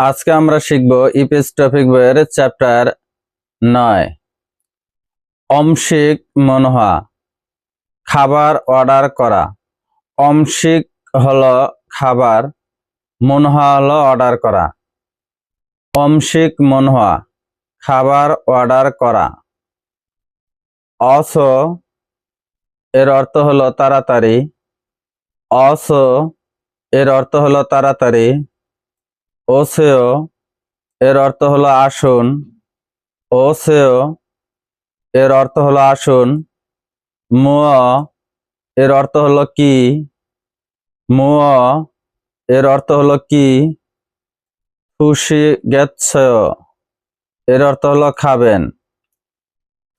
আজকে আমরা শিখব ইপিএস টপিক বইয়ের চ্যাপ্টার নয়। অমসিক মনোহা, খাবার অর্ডার করা। অমসিক হলো খাবার, মনোহা হলো অর্ডার করা। অমসিক মনোহা, খাবার অর্ডার করা। অস, এর অর্থ হলো তাড়াতাড়ি। অস, এর অর্থ হলো তাড়াতাড়ি। ওসেও, এর অর্থ হলো আসুন। ওসেও, এর অর্থ হলো আসুন। মুয় এর অর্থ হলো কি? মুয় এর অর্থ হলো কি? খুশি গেচ্ছয় এর অর্থ হলো খাবেন।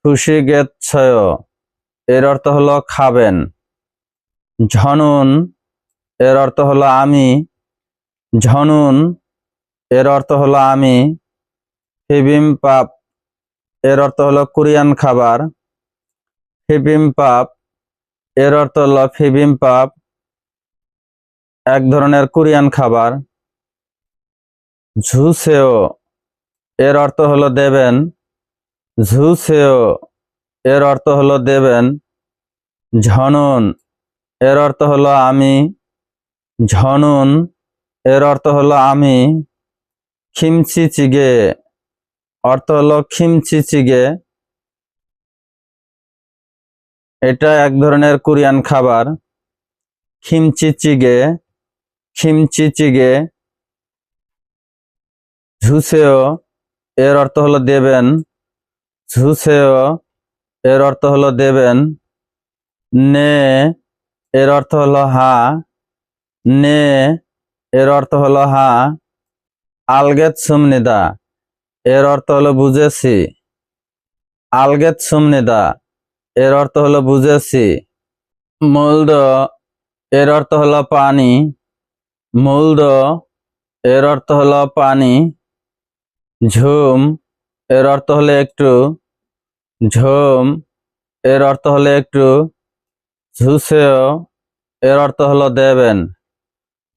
খুশি গেচ্ছয় এর অর্থ হলো খাবেন। ঝনুন, এর অর্থ হলো আমি। ঝনুন এর অর্থ হলো আমি, হিবিম পাপ। এর অর্থ হলো কোরিয়ান খাবার। হিবিম পাপ। এর অর্থ হলো ফিবিম পাপ। এক ধরনের কোরিয়ান খাবার। ঝুসেও। এর অর্থ হলো দেবেন। ঝুসেও। এর অর্থ হলো দেবেন। ঝনুন। এর অর্থ হলো আমি। ঝনুন। এর অর্থ হলো আমি। খিমচি চিগে অর্থ হলো খিমচি চিগে এটা এক ধরনের কোরিয়ান খাবার। খিমচি চিগে খিমচি চিগে ঝুসেও এর অর্থ হলো দেবেন। ঝুসেও এর অর্থ হলো দেবেন। নে এর অর্থ হলো হা। নে এর অর্থ হলো হা। আলগেত সুমনিদা এর অর্থ হলো বুঝেছি। আলগেত সুমনিদা এর অর্থ হলো বুঝেছি। মূলদ। এর অর্থ হলো পানি। মুলদ। এর অর্থ হলো পানি। ঝুম। এর অর্থ হলো একটু। ঝুম। এর অর্থ হলো একটু। ঝুসেও। এর অর্থ হলো দেবেন।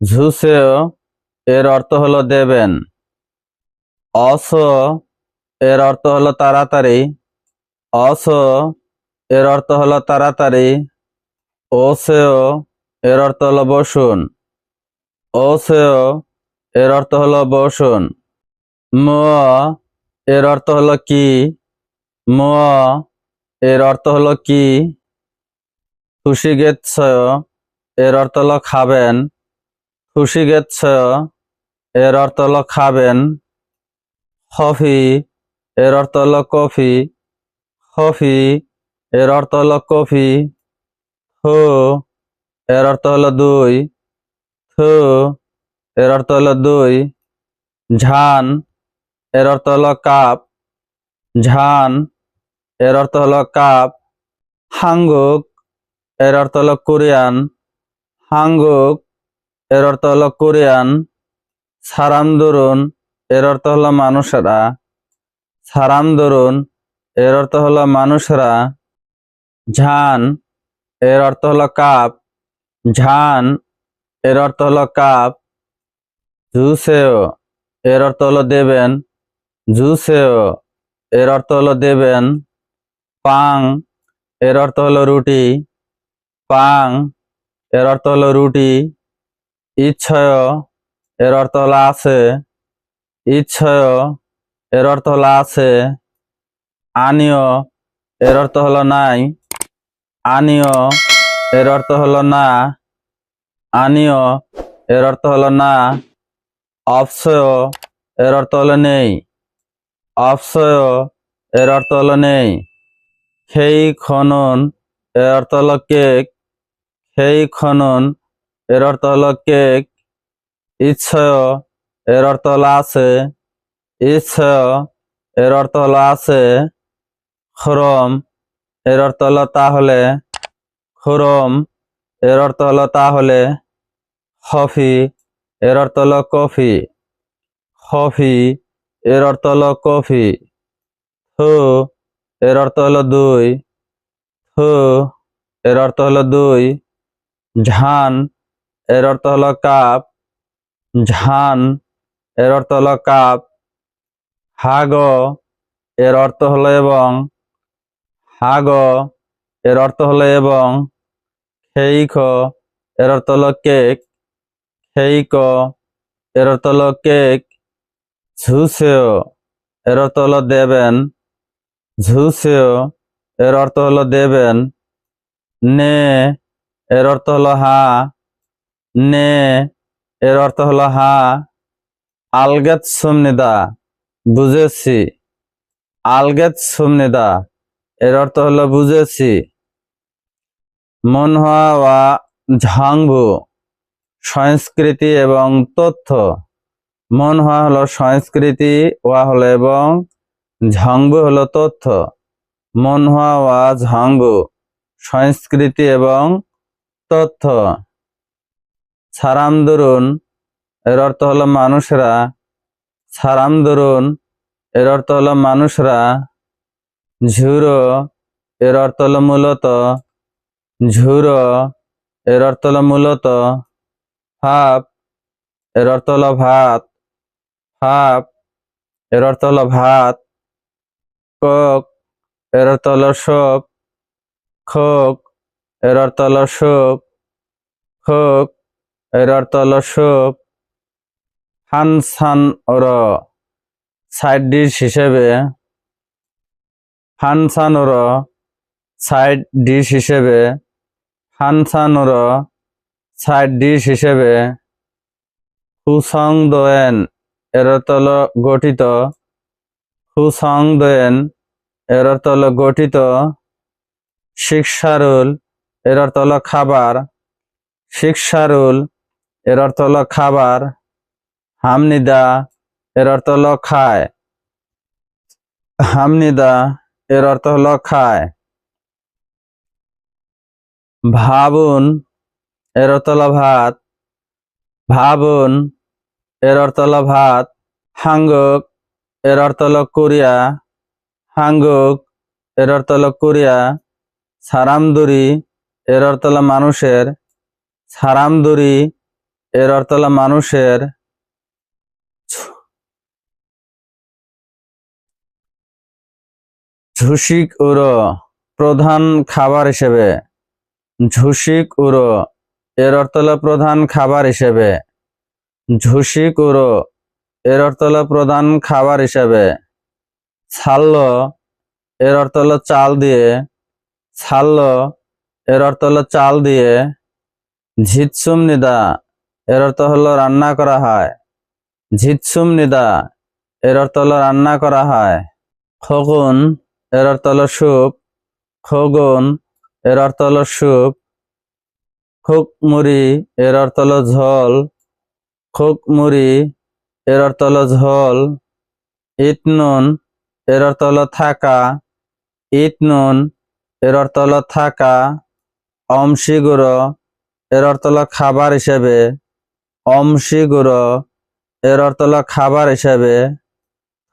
ঝুসেও। এর অর্থ হলো দেবেন। অস, এর অর্থ হলো তাড়াতাড়ি। অস, এর অর্থ হলো তাড়াতাড়ি। ওসেও, এর অর্থ হলো বসুন। ওসেও, এর অর্থ হলো বসুন। ম, এর অর্থ হলো কি? ম, এর অর্থ হলো কি? খুশি গেচ্ছয় এর অর্থ হলো খাবেন। খুশি গেচ্ছয় এর অর্থ হলো খাবেন। কফি এর অর্থ হলো কফি। কফি এর অর্থ হলো কফি। থু, এর অর্থ হলো দুই। থু, এর অর্থ হলো দুই। ঝান, এর অর্থ হলো কাপ। ঝান, এর অর্থ হলো কাপ। হাঙ্গুক, এর অর্থ হলো কোরিয়ান। হাঙ্গুক, এর অর্থ হলো কোরিয়ান। সারাম দরুন এর অর্থ হলো মানুষেরা। সারাম দরুন এর অর্থ হলো মানুষেরা। ঝান, এর অর্থ হলো কাপ। ঝান, এর অর্থ হলো কাপ। জুসেও, এর অর্থ হলো দেবেন। জুসেও, এর অর্থ হলো দেবেন। পাং, এর অর্থ হলো রুটি। পাং, এর অর্থ হলো রুটি। ইচ্ছয় এর অর্থ হলো আছে। ইচ্ছয় এর অর্থ হলো আছে। আনিও এর অর্থ হলো নাই। আনিও এর অর্থ হলো না। আনিও এর অর্থ হলো না। অপসয় এর অর্থ হলো নেই। অপসয় এর অর্থ হলো নেই। খেই খনন এর অর্থ হলো কেক। খেই খনন এর অর্থ হলো কেক। ইচ্ছয় এর অর্থ হলো আছে। ইচ্ছয় এর অর্থ হলো আছে। খরম এর অর্থ হলো তাহলে। খরম এর অর্থ হলো তাহলে। কফি এর অর্থ হলো কফি। কফি এর অর্থ হলো কফি। থু এর অর্থ হলো দুই। থু এর অর্থ হলো দুই। ঝান এর অর্থ হলো কাপ। ঝান, এর অর্থ হলো কাপ। হাগ, এর অর্থ হলো এবং। হাগ, এর অর্থ হলো এবং। খেইখ, এর অর্থ হলো কেক। খেইক এর অর্থ হলো কেক। ঝুসেও, এর অর্থ হলো দেবেন। ঝুসেও, এর অর্থ হলো দেবেন। নে, এর অর্থ হলো হা। নে এর অর্থ হলো, হা আলগেত সুমনিদা, বুঝেছি। আলগেত সুমনিদা, এর অর্থ হলো, বুঝেছি। মনহা ওয়া ঝাংবু, সংস্কৃতি এবং তথ্য। মনহা হলো সংস্কৃতি, ওয়া হলো এবং ঝাংবু হলো তথ্য। মনহা ওয়া ঝাংবু, সংস্কৃতি এবং তথ্য। সারাম দরুন এর অর্থ হলো মানুষরা সারাম দরুন এর অর্থ হলো মানুষরা ঝুরো এর অর্থ হলো মূলত ঝুরো এর অর্থ হলো মূলত হাপ এর অর্থ হলো ভাত হাপ এর অর্থ হলো ভাত, কক, এর অর্থ হলো সোপ খোক, এর অর্থ হলো সোপ খোক এর অর্থ হলো সোপ। হানসান ওর সাইড ডিশ হিসেবে হানসান ওর সাইড ডিশ হিসেবে হানসান ওর সাইড ডিশ হিসেবে, হুসং দোয়েন এর হলো গঠিত। হুসং দোয়েন এর হলো গঠিত। শিক্ষারুল এর হলো খাবার। শিক্ষারুল এর অর্থ হলো খাবার, হামনিদা, এর অর্থ হলো খায়। হামনিদা, এর অর্থ হলো খায়। ভাবুন, এর অর্থ হলো ভাত। ভাবুন, এর অর্থ হলো ভাত। হাঙ্গুক, এর অর্থ হলো কোরিয়া। হাঙ্গুক, এর অর্থ হলো কোরিয়া। সারামদুরি, এর অর্থ হলো মানুষের। সারামদুরি এর অর্থ হলো মানুষের ঝুসিক উড়ো প্রধান খাবার হিসেবে। ঝুসিক উড়ো এর অর্থ হলো প্রধান খাবার হিসেবে। ঝুসিক উড়ো এর অর্থ হলো প্রধান খাবার হিসেবে। ছাল্ল, এর অর্থ হলো চাল দিয়ে। ছাল্ল, এর অর্থ হলো চাল দিয়ে। ঝিৎসুম নিদা এর অর্থ হলো রান্না করা হয়। ঝিৎসুম নিদা, এর অর্থ হলো রান্না করা হয়। খগুন, এর অর্থ হলো স্যুপ খগুন, এর অর্থ হলো স্যুপ খুকমুড়ি, এর অর্থ হলো ঝোল। খুকমুড়ি, এর অর্থ হলো ঝোল। ইতনুন এর অর্থ হলো থাকা। ইতনুন এর অর্থ হলো থাকা। অমসিগুড়ো এর অর্থ হলো খাবার হিসেবে। অমসিগুড়ো এর অর্থ খাবার হিসাবে।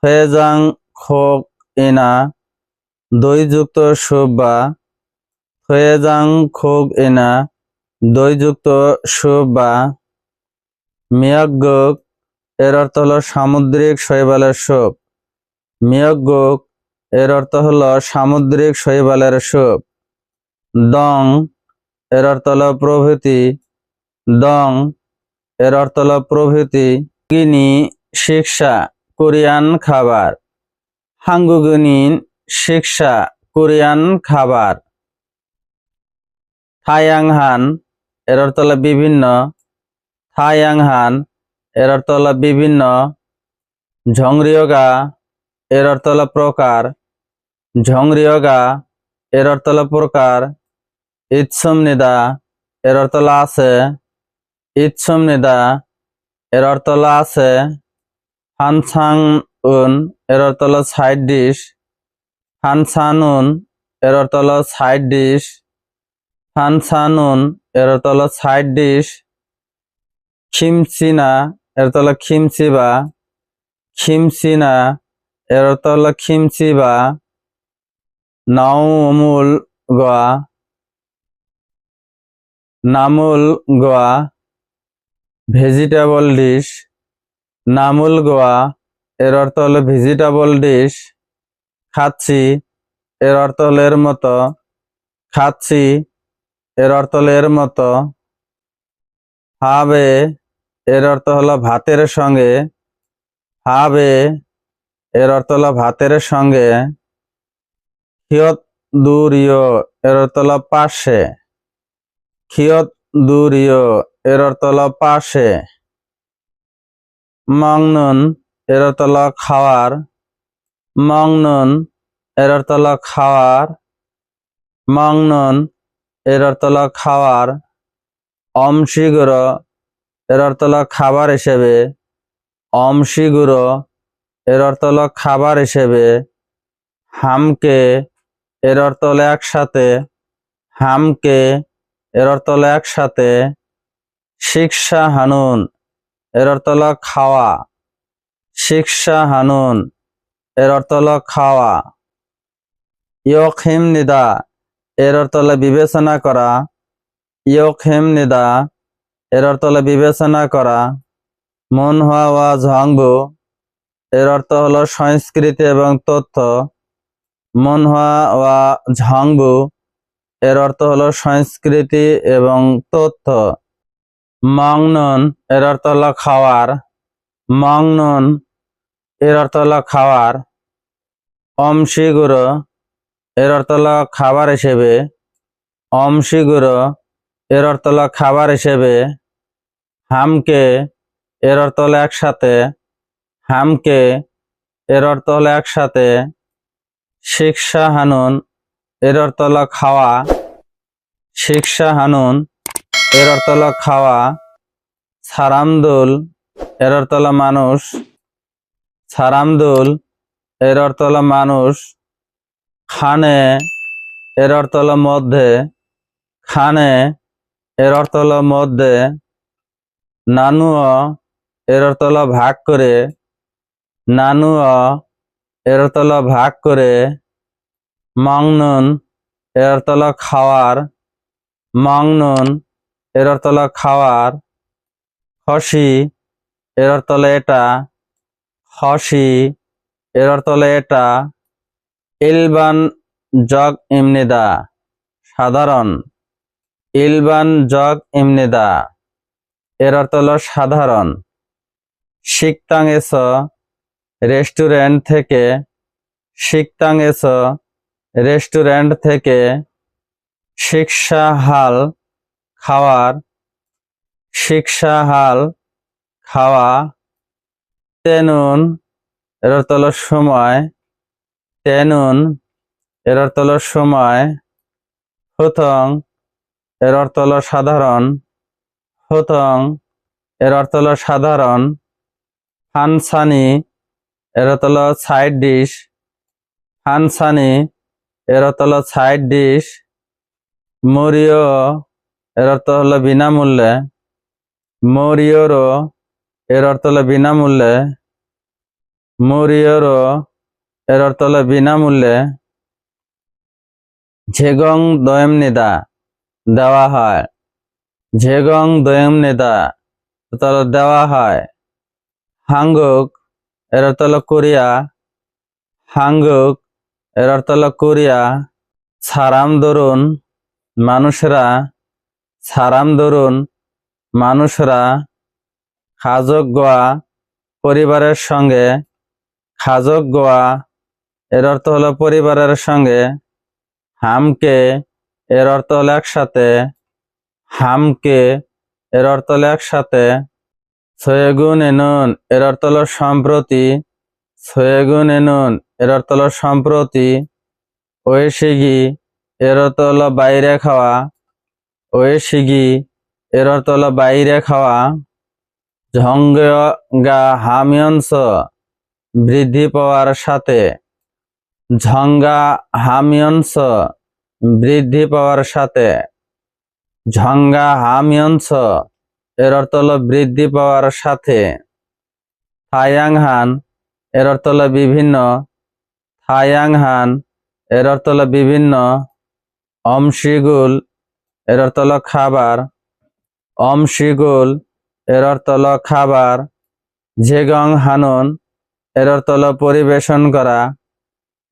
ফেজাং খোক ইনা দইযুক্ত সুপ বা। ফেজাং খোক ইনা দইযুক্ত সুপ বা। মিয়াগ্গুক এর অর্থ হলো সামুদ্রিক শৈবালের স্যুপ মিয়াগ্গুক এর অর্থ হলো সামুদ্রিক শৈবালের স্যুপ দং, এর অর্থ হলো প্রভৃতি। দং এর অর্থ হলো প্রভৃতি, গিনি, শিক্ষা, কোরিয়ান খাবার। হাঙ্গুগুনিন শিক্ষা, কোরিয়ান খাবার। থায়াংহান এর অর্থ হলো বিভিন্ন। থায়াংহান এর অর্থ হলো বিভিন্ন। ঝংরিয়োগা, এর অর্থ হলো প্রকার। ঝংরিয়োগা, এর অর্থ হলো প্রকার। ইৎসম নিদা, এর অর্থ হলো আছে। ইৎসম নিদা এর অর্থ হলো আছে। হানসাং উন এর অর্থ হলো সাইড ডিশ হানসানুন, এর অর্থ হলো সাইড ডিশ হানসানুন, এর অর্থ হলো সাইড ডিশ খিমচিনা এর অর্থ হলো খিমচিবা খিমচিনা এর অর্থ হলো খিমচিবা নাউমুল গোয়া। নামুল গোয়া। ভেজিটেবল ডিশ, নামুল গোয়া, এর অর্থ হলো ভেজিটেবল ডিশ, খাচ্ছি, এর অর্থ হলো এর মতো, খাচ্ছি, এর অর্থ হলো এর মতো, হাবে, এর অর্থ হলো ভাতের সঙ্গে, হাবে, এর অর্থ হলো ভাতের সঙ্গে খিয়ত দূরিয় এর অর্থ হলো পাশে খিয়ত দূরিয় এর অর্থ পাশে। মংনুন, এর অর্থ খাওয়ার। মংনুন, এর অর্থ খাওয়ার। মংনুন, এর অর্থ হলো খাওয়ার। অমশিগুড়ো এর অর্থ খাবার হিসেবে। অমশিগুড়ো এর অর্থ খাবার হিসেবে। হামকে, এর অর্থ হলো একসাথে। হামকে, এর অর্থ হলো একসাথে। শিক্ষা হানুন। এর অর্থ হলো খাওয়া। শিক্ষা হানুন। এর অর্থ হলো খাওয়া। ইয়খিম নিদা। এর অর্থ হলো বিবেচনা করা। ইয়খিম নিদা। এর অর্থ বিবেচনা করা। মন হওয়া ওয়া ঝংবু। এর অর্থ হলো সংস্কৃতি এবং তথ্য। মন হওয়া ওয়া ঝংবু। এর অর্থ হলো সংস্কৃতি এবং তথ্য। মংনন, এর অর্থ হলো খাওয়ার। মংনন, এর অর্থ হলো খাওয়ার। অমশিগুড়ো এর অর্থ হলো খাবার হিসেবে। অমশিগুড়ো এর অর্থ হলো খাবার হিসেবে। হামকে, এর অর্থ হলো একসাথে। হামকে, এর অর্থ হলো একসাথে। শিক্ষা হানুন, এর অর্থ হলো খাওয়া। শিক্ষা হানুন এর অর্থ হলো খাওয়া, সারামদুল, এর অর্থ হলো মানুষ, সারামদুল, এর অর্থ হলো মানুষ, খানে, এর অর্থ হলো মধ্যে, খানে, এর অর্থ হলো মধ্যে, নানুয়, এর অর্থ হলো ভাগ করে, নানুয়, এর অর্থ হলো ভাগ করে, মংনুন, এর অর্থ হলো খাওয়ার, মংনুন এর অর্থ হলো খাওয়ার। হসি, এর অর্থ হলো এটা। হসি, এর অর্থ হলো এটা। ইলবান জগ ইমনিদা সাধারণ। ইলবান জগ ইমনিদা এর অর্থ হলো সাধারণ। শিকতাং এস রেস্টুরেন্ট থেকে। শিকতাং এস রেস্টুরেন্ট থেকে। শিক্ষা হাল খাওয়ার শিক্ষা হাল খাওয়া তেনুন এর হলো সময় তেনুন এর হলো সময়, হুতং এর অর্থ সাধারণ, হুতং এর অর্থ সাধারণ ফানসানি এর হলো সাইড ডিশ ফানসানি এর হলো সাইড ডিশ মরিয় এর অর্থ হলো বিনামূল্যে। মরিয়রো, এর অর্থ হলো বিনামূল্যে। মরিয়রো, এর অর্থ হলো বিনামূল্যে। ঝেগং দয়ম নিদা, দেওয়া হয়। ঝেগং দয়ম নিদা অর্থ হলো দেওয়া হয়। হাঙ্গুক, এর অর্থ হলো কোরিয়া। হাঙ্গুক, এর অর্থ হলো কোরিয়া। সারাম দরুন, মানুষরা সারাম দরুন মানুষরা খাজক গোয়া পরিবারের সঙ্গে খাজক গোয়া এর অর্থ হলো পরিবারের সঙ্গে, হামকে এর অর্থ হলো একসাথে, হামকে এর অর্থ হলো একসাথে, সয়েগুন এনুন এর অর্থ হলো সম্প্রতি, সয়েগুন এনুন এর অর্থ হলো সম্প্রতি ওয়েশিগি এর অর্থ হলো বাইরে খাওয়া ওয়েশিগি এর অর্থ বাইরে খাওয়া। ঝঙ্গা হামিয়ংস বৃদ্ধি পাওয়ার সাথে। ঝঙ্গা হামিয়ংস বৃদ্ধি পাওয়ার সাথে। ঝঙ্গা হামিয়ংস এর অর্থ বৃদ্ধি পাওয়ার সাথে। থায়াংহান এর অর্থ বিভিন্ন। থায়াংহান এর অর্থ বিভিন্ন। অমশিগুল এর অর্থ হলো খাবার। অমশিগুল, এর অর্থ হলো খাবার। ঝেগং হানুন, এর অর্থ হলো পরিবেশন করা।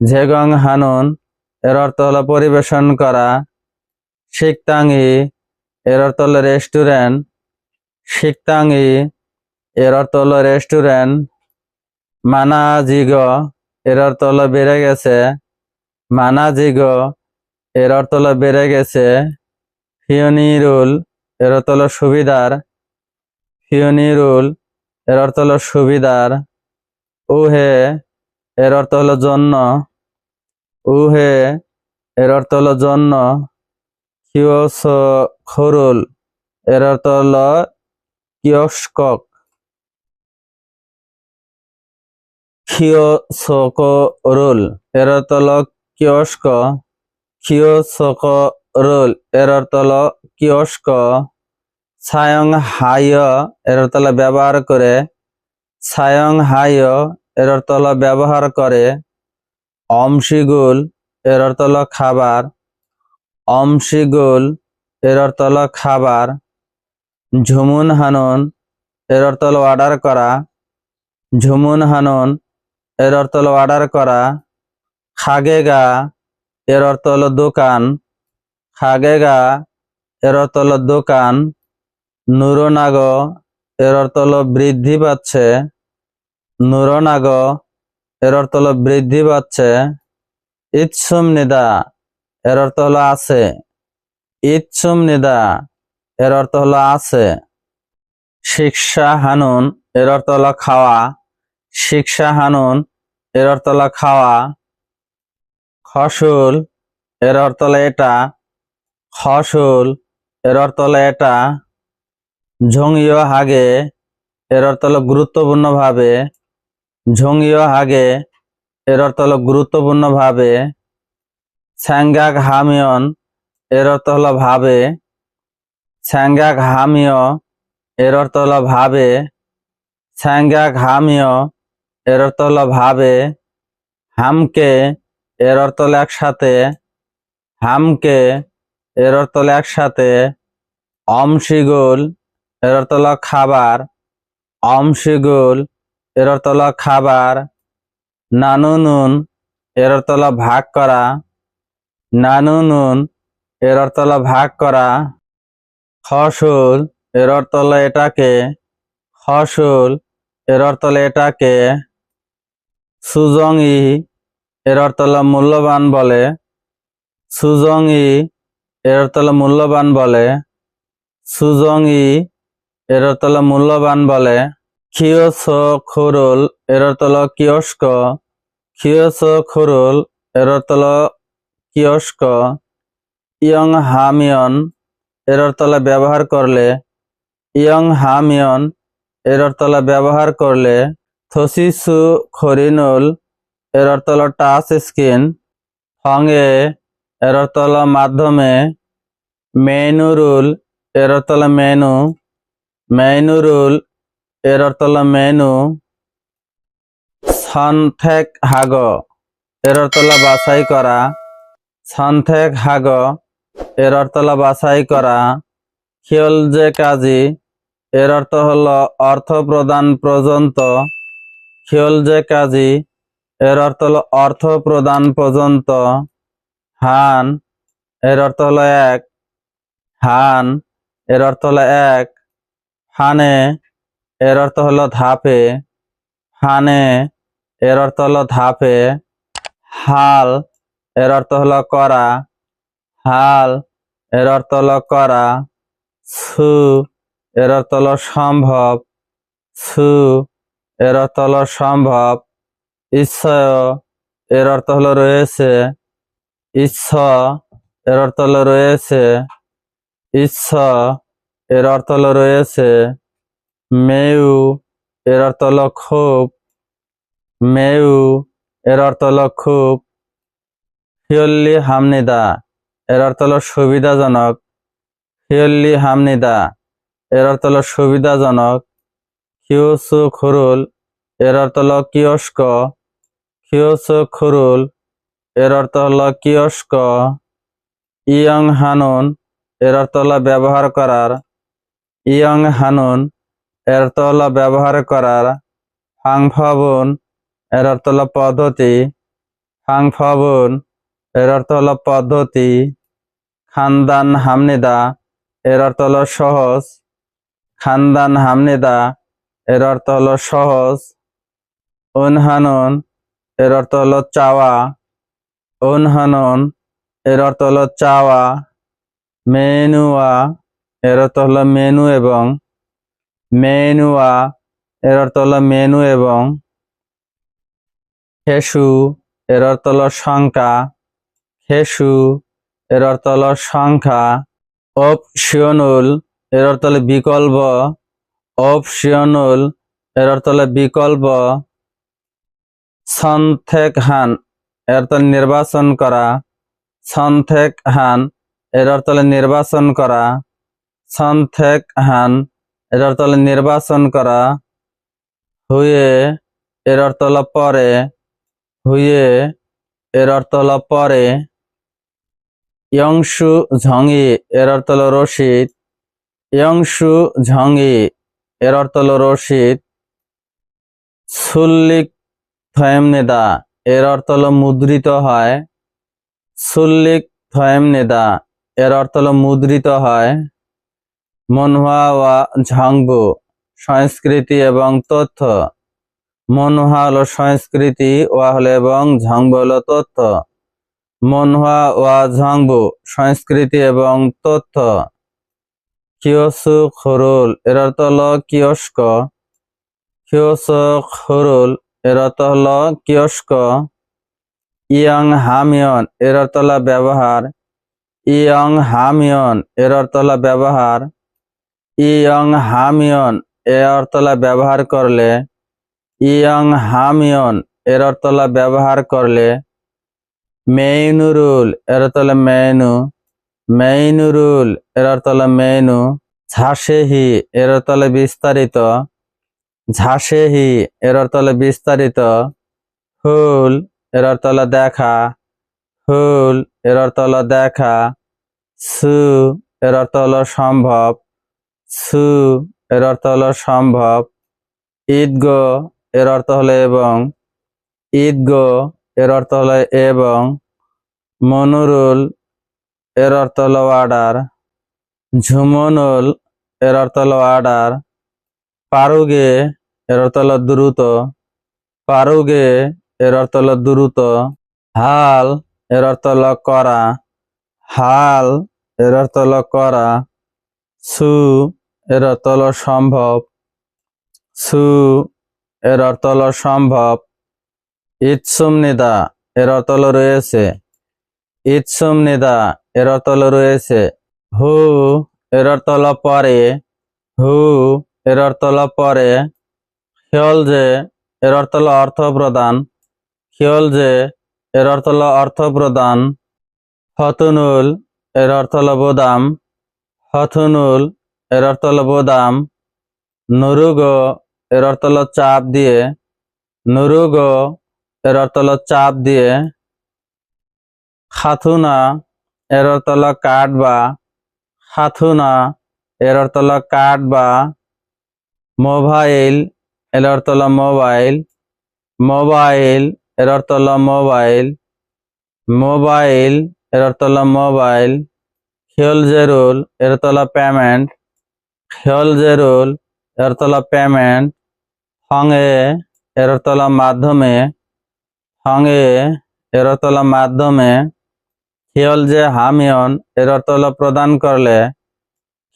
ঝেগং হানুন, এর অর্থ হলো পরিবেশন করা। শিকতাঙ্গি, এর অর্থ হলো রেস্টুরেন্ট। শিকতাঙ্গি, এর অর্থ হলো রেস্টুরেন্ট। মানাজিগ, এর অর্থ হলো বেড়ে গেছে। মানাজিগ, এর অর্থ হলো বেড়ে গেছে। ফিওনিরুল, এর অর্থ হলো সুবিধার। ফিওনিরুল, এর অর্থ হলো সুবিধার। উহে, এর অর্থ হলো জন্য। উহে, এর অর্থ হলো জন্য। কিওস খরুল এর অর্থ হলো কিয়স্কক। খিওসকরুল এর অর্থ হলো কিয়স্ক। খিওসকরুল এর অর্থ হলো কিয়স্ক। সায়ং হায় এর অর্থ ব্যবহার করে। সায়ং হায় এর অর্থ হলো ব্যবহার করে। অমশিগুল এর অর্থ হলো খাবার। অমশিগুল এর অর্থ হলো খাবার। ঝুমুন হানুন এর অর্থ হলো অর্ডার করা। ঝুমুন হানুন এর অর্থ হলো অর্ডার করা। খাগেগা এর অর্থ হলো দোকান। খাগেগা এর হলো দোকান, নুরনাগ এর হলো বৃদ্ধি পাচ্ছে, নুরনাগ এর হলো বৃদ্ধি পাচ্ছে, ইৎসুম নিদা এর অর্থ হলো আছে, ইৎসুম নিদা এর অর্থ হলো আছে। শিক্ষা হানুন এর অর্থ হলো খাওয়া, শিক্ষা হানুন এর অর্থ হলো খাওয়া। ফসল এর অর্থ হলো এটা ফসল এর অর্থ হলো এটা। ঝঙ্গীয় হাগে, এর অর্থ হলো গুরুত্বপূর্ণ ভাবে ঝঙ্গীয় হাগে, এর অর্থ হলো গুরুত্বপূর্ণ ভাবে স্যাঙ্গাক হামিয়ন, এর অর্থ হলো ভাবে। স্যাঙ্গাক হামিয়, এর অর্থ হলো ভাবে। স্যাঙ্গাক হামিয়, এর অর্থ হলো ভাবে। হামকে, এর অর্থ হলো একসাথে। হামকে এর অর্থ হলো একসাথে অমশিগুল এর অর্থ হলো খাবার অমশিগুল এর অর্থ হলো খাবার নানুনুন এর অর্থ হলো ভাগ করা নানুনুন এর অর্থ হলো ভাগ করা ফসল এর অর্থ হলো এটাকে ফসল এর অর্থ হলো এটাকে, সুজংই, এর অর্থ হলো মূল্যবান বলে, সুজংই এর অর্থ মূল্যবান বলে, সুজংই এর অর্থ হলো মূল্যবান বলে খিওস খুরুল এর অর্থ হলো কিয়স্ক খিওস খুরুল এর অর্থ হলো কিয়স্ক ইয়ং হামিয়ন এর অর্থ হলো ব্যবহার করলে ইয়ং হামিয়ন এর অর্থ হলো ব্যবহার করলে থসিসু খরিনুল এর অর্থ হলো টাচ স্ক্রিন ফঙ্গে এর হলো মাধ্যমে মেনুরুল এর অর্থ হলো মেনু মেনুরুল এর মেনু সন্থেক হাগ এর অর্থ বাছাই করা, সন্থেক হাগ এর অর্থ বাছাই করা খিয়ল যে কাজী এর অর্থ হলো অর্থ প্রদান পর্যন্ত খিয়ল যে কাজী এর অর্থ হলো অর্থ প্রদান পর্যন্ত। হান, এর অর্থ হলো এক। হান, এর অর্থ হলো এক। হানে, এর অর্থ হলো ধাপে। হানে, এর অর্থ হলো ধাপে। হাল, এর অর্থ হলো করা। হাল, এর অর্থ হলো করা। সু, এর অর্থ হলো সম্ভব। সু, এর অর্থ হলো সম্ভব। ঈশ্বর এর অর্থ হলো রয়েছে। ঈশ্ব এর অর্থ রয়েছে। ঈশ্ব এর অর্থ রয়েছে। মেউ এর অর্থ খুব মেউ এর অর্থ খুব হিয়ল্লি হামনিদা এর অর্থ সুবিধাজনক। হিয়ল্লি হামনিদা এর অর্থ সুবিধাজনক। কিউসু খুরুল এর অর্থ হলো কিয়স্ক। কিয়সু খুরুল এর অর্থ হলো কিয়স্ক। ইয়ং হানুন, এর অর্থ হলো ব্যবহার করার। ইয়ং হানুন, এর অর্থ হলো ব্যবহার করার। ফাং ফবন এর অর্থ হলো পদ্ধতি। ফাং ফবন এর অর্থ হলো পদ্ধতি। খানদান হামনিদা, এর অর্থ হলো সহজ। খানদান হামনিদা, এর অর্থ হলো সহজ। উনহানুন, এর অর্থ হলো চাওয়া। উনহানুন, এর অর্থ হলো চাওয়া, মেনুয়া, এর অর্থ হলো মেনু এবং, মেনুয়া, এর অর্থ হলো মেনু এবং, খেসু, এর অর্থ হলো সংখ্যা, খেসু, এর অর্থ হলো সংখ্যা অপশনুল এর অর্থ হলো বিকল্প অপশনুল এর অর্থ হলো বিকল্প সন্থেক হান এর অর্থ নির্বাচন করা। সন্থেক হান, এর অর্থ হলো নির্বাচন করা। সন্থেক হান, এর অর্থ হলো নির্বাচন করা। হুয়ে, এর অর্থ হলো পরে। হুয়ে, এর অর্থ হলো পরে। ইয়ংশু ঝঙ্গি এর অর্থ হলো রশিদ। ইয়ংশু ঝঙ্গি এর অর্থ হলো রশিদ। সুল্লিক থয়েমনেদা এর অর্থ হলো মুদ্রিত হয়। সুল্লিক থয়েম নেদা, এর অর্থ হলো মুদ্রিত হয়। মনহুয়া ওয়া ঝাংবু সংস্কৃতি এবং তথ্য। মনহা হলো সংস্কৃতি, ওয়া হলো এবং ঝাংবু হলো তথ্য। মনহা ওয়া ঝাংবু সংস্কৃতি এবং তথ্য। কিয়সু খরুল এর অর্থ হলো কিয়স্ক কিয়সু খরুল এর অর্থ হলো কিয়স্ক। ইয়ং হামিয়ন, এর হলো ব্যবহার। ইয়ং হামিয়ন, এর হলো ব্যবহার। ইয়ং হামিয়ন এর হলো ব্যবহার করলে। ইয়ং হামিয়ন, এর হলো ব্যবহার করলে। মেইনুরুল, এর অর্থ হলো মেনু মেইনুরুল, এর অর্থ হলো মেনু ঝাসেহি, এর হলো বিস্তারিত। ঝাসেহি এর হলো বিস্তারিত। হুল এর হলো দেখা। হুল এর হলো দেখা। সু এর হলো সম্ভব। সু এর অর্থ হলো সম্ভব। ঈদগো এর অর্থ হলো এবং। ঈদগো এর অর্থ হলো এবং। মনুরুল এর অর্থ হলো অর্ডার। ঝুমনুল এর অর্থ হলো অর্ডার। পারুগে এর অর্থ হলো দ্রুত পারুগে এর অর্থ হলো দ্রুত হাল এর অর্থ হলো করা হাল এর অর্থ হলো করা সু এর অর্থ হলো সম্ভব সু এর অর্থ হলো সম্ভব ইৎসুম নিদা এর অর্থ হলো রয়েছে ইৎসুম নিদা এর অর্থ হলো রয়েছে হু এর অর্থ হলো পরে হু এর অর্থ হলো পরে খেয়ল যে এর অর্থ হলো অর্থ প্রদান। খেয়ল যে এর অর্থ হলো অর্থ প্রদান। হতনুল এর অর্থ হলো বোদাম। হথনুল এর অর্থ হলো বোদাম। নুরুগো এর অর্থ হলো চাপ দিয়ে। নুরুগো এর অর্থ হলো চাপ দিয়ে। খাথুনা এর অর্থ হলো কাঠ বা খাথুনা এর অর্থ হলো কাঠ বা মোবাইল এর অর্থ হলো মোবাইল। মোবাইল এর অর্থ হলো মোবাইল। মোবাইল এর অর্থ হলো মোবাইল। খেয়ল জেরুল এর অর্থ হলো পেমেন্ট খেয়ল জেরুল এর অর্থ হলো পেমেন্ট হঙে এর অর্থ হলো মাধ্যমে। হঙে এর অর্থ হলো মাধ্যমে। খেয়ল যে হামিয়ন, এর অর্থ হলো প্রদান করলে।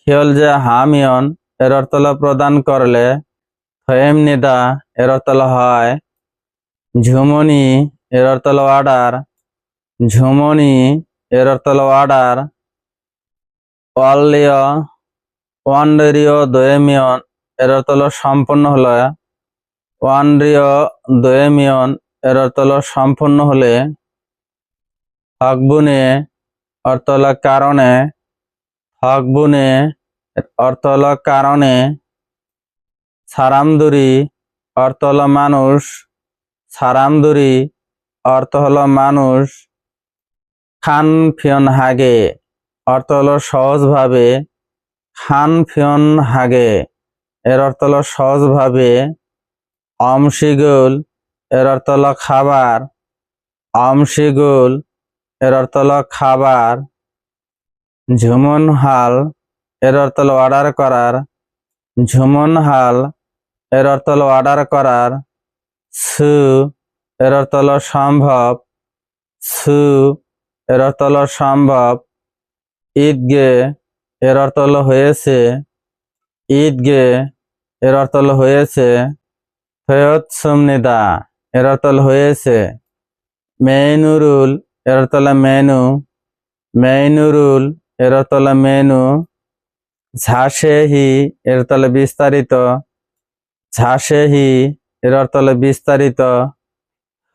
খেয়ল যে হামিয়ন, এর অর্থ হলো প্রদান করলে। ফেম নিদা এর হয়। ঝুমনি, এর অর্থ হলো অর্ডার ঝুমনি, এর অর্থ হলো অর্ডার ওয়াল্লিয় ওয়ান্ডারিয় দোয়েমিয়ন এর হলো সম্পূর্ণ হলো। ওয়ান্ড্রিয় দোয়েমিয়ন এর অর্থ সম্পূর্ণ হলে। হকবুনে অর্থ হলো কারণে। হকবুনে অর্থ হলো কারণে। সারামদুরি অর্থ হলো মানুষ। সারামদুরি অর্থ হলো মানুষ। খান ফিয়ন হাগে অর্থ হলো সহজভাবে। খান ফিয়ন হাগে এর অর্থ হলো সহজভাবে। অমশিগুল এর অর্থ হলো খাবার। অমশিগুল এর অর্থ হলো খাবার। ঝুমন হাল এর অর্থ হলো অর্ডার করার। ঝুমন হাল এর অর্থ হলো অর্ডার করার। সু, এর অর্থ হলো সম্ভব। সু, এর অর্থ হলো সম্ভব। ঈদগে এর অর্থ হলো হয়েছে। ঈদগে এর অর্থ হলো হয়েছে। ফেয়ত সুমনিদা, এর অর্থ হলো হয়েছে। মেনুরুল এর অর্থ হলো মেনু। মেনুরুল এর অর্থ হলো মেনু। ঝাঁসেহি, এর অর্থ হলো বিস্তারিত। ঝাঁসেহি এর অর্থ হলো বিস্তারিত।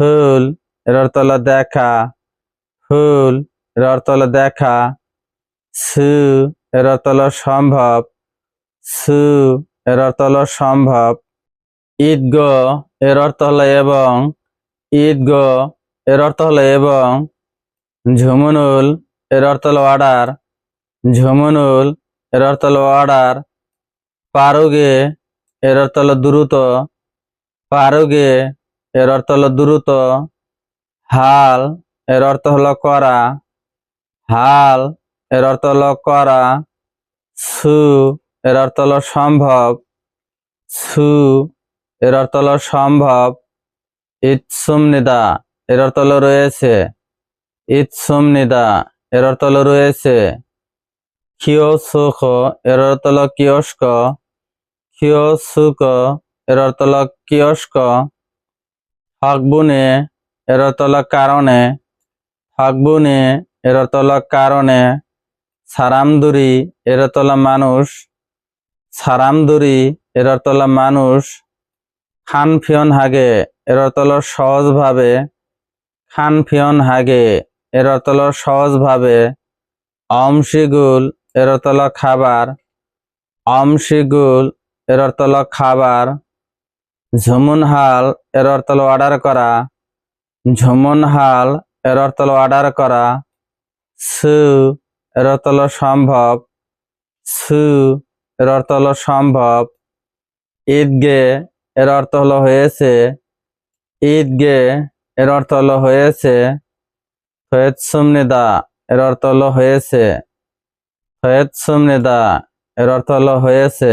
ফুল এর অর্থ হলো দেখা। ফুল এর অর্থ হলো দেখা। সু এর অর্থ হলো সম্ভব। সু এর অর্থ হলো সম্ভব। ঈদগ এর অর্থ হলো এবং। ঈদগ এর অর্থ হলো এবং। ঝুমুনুল এর অর্থ হলো অর্ডার। ঝুমুনুল এর অর্থ হলো অর্ডার। পারুগে এর অর্থ হলো দ্রুত, পারুগে, এর অর্থ হলো দ্রুত, হাল, এর অর্থ হলো করা, হাল, এর অর্থ হলো করা, সু, এর অর্থ হলো সম্ভব, সু, এর অর্থ হলো সম্ভব ইৎসুমনিদা এর অর্থ হলো রয়েছে ইৎসুমনিদা এর অর্থ হলো রয়েছে কিওসুক এর অর্থ হলো কিয়স্ক কিওসুক এর অর্থ হলো কিয়স্ক। হকবুনে এর অর্থ কারণে। হকবুনে এর অর্থ কারণে। সারামদুরি এর অর্থ হলো মানুষ। সারামদুরি এর হলো মানুষ। খান ফিয়ন হাগে এর হলো সহজভাবে। খান ফিয়ন হাগে এর হলো সহজভাবে। অমশিগুল এর অর্থ খাবার। অমশিগুল এর অর্থ হলো খাবার। ঝুমুন হাল, এর অর্থ হলো অর্ডার করা। ঝুমুন হাল, এর অর্থ হলো অর্ডার করা। সু, এর অর্থ হলো সম্ভব। সু, এর অর্থ হলো সম্ভব। ঈদগে, এর অর্থ হলো হয়েছে। ঈদগে, এর অর্থ হলো হয়েছে। ফয়েদ সুমনিদা এর অর্থ হলো হয়েছে। ফয়েদ সুমনিদা এর অর্থ হলো হয়েছে।